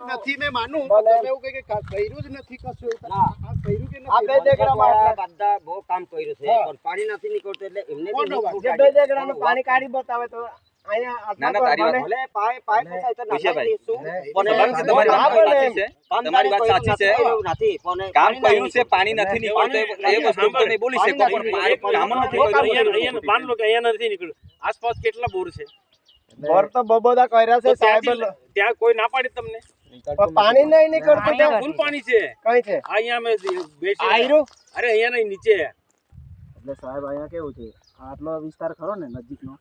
નથી મેં માનું પણ તમે એવું કહે કે કર્યું જ નથી કશું એવું. આ કર્યું કે આ બે નથી દેગડામાં આટલા- બધા બહુ કામ કર્યું છે પણ પાણી નથી નીકળતું એટલે એમને? જે બે લાગે. દેગડાનું પાણી કાઢી બતાવે તો. પણ તમારી એમ તમારી વાત બરાબર સાચી એમ. છે કામ તમારી વાત કર્યું સાચી છે. નથી, નથી. પાણી નથી. નીકળતું. એ- વસ્તુ તમે બોલી શકો કામ નથી અહીંયા કર્યું. લો કે અહીંયા નથી નીકળ્યું આસપાસ કેટલા બોર છે? બોર તો બબોદા બધા કર્યા છે સાહેબ. ત્યાં કોઈ ના પાડી તમને? પણ નહીં નીકળતું ત્યાં. ફૂલ પાણી છે? કઈ છે? અહીંયા મે બેસી આયરું? અરે અહીંયા નહીં નીચે. એટલે સાહેબ અહીંયા કેવું છે? આટલો વિસ્તાર ખરો ને નજીકનો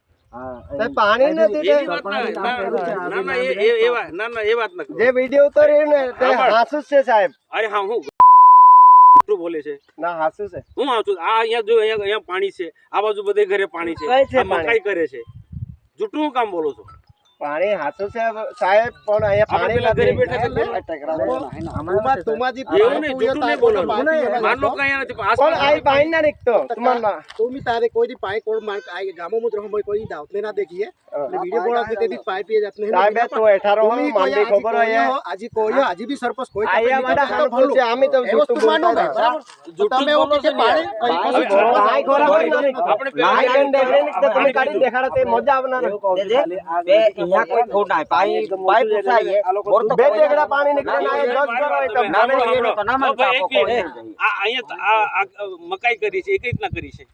પાણી નથી એવી તે વાત ના ના, ના ના એ એ- એ વાત ના ના એ વાત ના કરો. જે વીડિયો ઉતાર્યો ને તે હાસુ છે સાહેબ. અરે હા હું ખોટું બોલે છે? ના હાસુ છે. હું આવું છું. આ અહીંયા જો અહીંયા પાણી છે. આ બાજુ બધે ઘરે પાણી છે. કઈ મકાઈ કરે છે? જૂઠું હું કામ બોલો છો? પાણી હાથું છે સાહેબ પણ અહીંયા પાણી લાગી બેઠા છે ટકરાવ તમાજી એવું નહીં જૂઠું નહીં બોલવાનું. માન લોકો અહીંયા નથી પણ આઈ પાણી ના નીકતો તમારમાં તુમી તારે કોઈ દી પાણી કોડ માર આઈ ગામો મુદ્ર હમ કોઈ દી દાવત ના દેખીએ એટલે વિડિયો બોલા કે તેદી પાઈ પીએ જાતને સાહેબ તો 18 હો માંડી ખબર હોય આજી કોઈ આજી બી સરપંચ કોઈ આયા મારા હાલ ભૂલ છે આમી તો જૂઠું માનો બરાબર. તમે એવું કે પાણી પાણી ખોરા આપણે પાણી તમે કાઢી દેખાડો તે મજા આવનાર. બે અહીંયા કોઈ થોડ ના પાઈ પાઇપ ફસાય બોર તો બે ટેકડા પાણી નીકળે ના એ જજ કરો હોય તો ના, ના, એનો તો ના ના, માનતા કોઈ આ અહીંયા આ મકાઈ કરી છે એ કઈ રીતના કરી છે.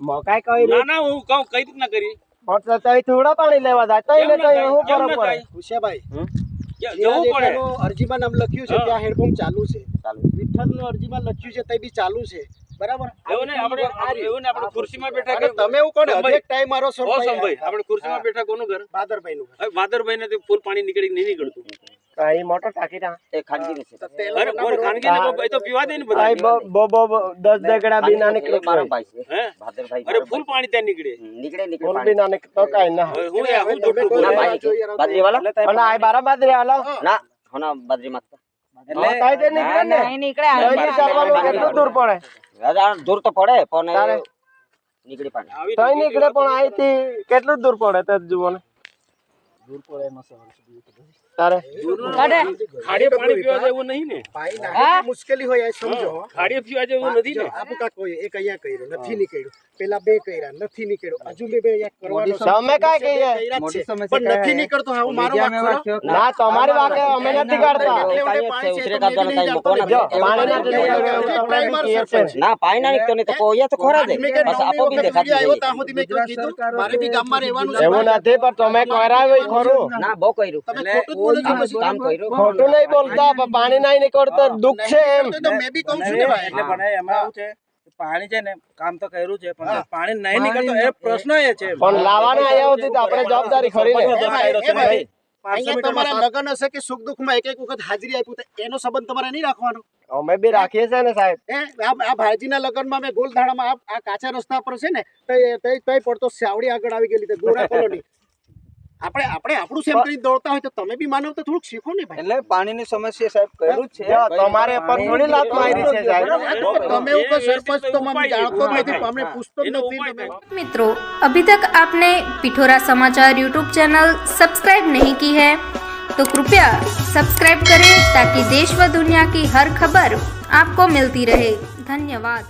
મકાઈ કઈ ના ના હું કહું કઈ રીતના કરી? પણ તો તઈ થોડા પાણી લેવા જાય. તઈ ને તઈ હું ના પડે? ઉષાભાઈ જવું પડે. અરજીમાં નામ લખ્યું છે. ત્યાં હેડપંપ ચાલુ છે. ચાલુ. વિઠ્ઠલનું અરજીમાં લખ્યું છે તે બી ચાલુ છે. બરાબર? એવું ને આપણે એવું ને આપણે ખુરશીમાં બેઠા કે- તમે એવું કોને સંભાઈ. ટાઈમ મારો ઓ સંભાઈ આપણે ખુરશીમાં બેઠા કોનું ઘર? બાદરભાઈ નું હવે ભાદરભાઈ ને ફૂલ પાણી નીકળી નહીં નીકળતું. અહીં મોટો ટાંકી ટા એ ખાનગી છે. અરે બોલ ખાનગી ને તો પીવા દે ને બધા. બ- બ- બ- બ- દસ દેગડા બી ના નીકળે. મારો ભાઈ છે. હે? ભાદરભાઈ અરે ફૂલ પાણી ત્યાં નીકળે. નીકળે નીકળે ફૂલ બી પાણી ના નીકળતો ના. હું હું જૂઠું ના ભાઈ જોઈએ, બાજરીવાળા અને આ બારા બાદરી હાલો ના હોના બાજરી માં હા, તાઈ નીકળે ને. તઈથી દૂર પડે? દૂર તો પડે પણ નીકળી પાણી તઈ નીકળે પણ અહીંથી કેટલું દૂર પડે તે જુઓ ને તારે ખાડીએ પાણી પીવા જેવું નહીં ને ભાઈ નાની મુશ્કેલી હોય એ સમજો ખાડીએ પીવા જેવું નથી ને આપું કાંક કોઈ એક અહીંયા કર્યું નથી નીકળ્યું પેલા બે કર્યા નથી નીકળ્યું હજુ બે બે અહીંયા કરવાનો છે. તમે કાંઈ કહીએ? કર્યા જ છે. પણ નથી નીકળતો હવે મારો વાંક ખરો. ના તમારી વાકે અમે નથી કાઢતા એટલે કાંઈ વડે પાણી છે ઉતરે તો કાઢતા મેં બી નહીં નથી, જાણતો જો, ને. પાણી એવું નથી એવું નીકળતું, એવું અમે એવું કહીએ છે. સરપંચ. ના પાણી ના નીકળતો ને તો કોઈ તો ખરા જ મેં કીધું બસ આપો બી નવમી વખત દેખાતી વીડિયો આવ્યો જાય. ત્યાં સુધી મેં કીધું મારે બી ગામમાં રહેવાનું છે એવું નથી પણ તમે કરાવ્યું ખરું. ના બહુ કર્યું. તમે ખોટું જ બોલો છો કામ કર્યું. ખોટું નહીં બોલતા પાણી નહીં નીકળતો દુઃખ છે એમ. મેં બી કહું છું ને ભાઈ એટલે પણ એમાં એવું છે. પાણી છે ને કામ તો કર્યું છે પણ પાણી નહીં નીકળતો એ પ્રશ્ન એ છે. પણ લાવવાના આવ્યા હતી તો આપણે જવાબદારી ખરી ને અહીંયા તમારા લગ્ન હશે કે સુખ દુઃખમાં એક એક વખત હાજરી આપ્યું તો એનો સંબંધ તમારે નહીં રાખવાનો. અમે બી રાખીએ છીએ ને સાહેબ. હે આ ભાઈજીના લગ્નમાં મેં ગોલધાડામાં આ આ કાચા રસ્તા પર છે ને તઈ તઈ પડતો સાવડી આગળ આવી ગયેલી ગોરા કોલોની. આપણે આપણે આપણું સેમ કરીને દોડતા હોય તો તમે બી માનવ તો થોડુંક શીખો ને ભાઈ એટલે પાણીની સમસ્યા સાહેબ કર્યું જ છે જો, તમારે પર થોડી લાત મારી છે સાહેબ બરાબર? તમે એવું કહો સરપંચ તો મને જાણતો જ નથી અમને પૂછતો જ એનો નથી ઉપાય તમે मित्रों अभी तक आपने पिठोरा समाचार यूट्यूब चैनल सब्सक्राइब नहीं की है तो कृपया सब्सक्राइब करें ताकि देश व दुनिया की हर खबर आपको मिलती रहे धन्यवाद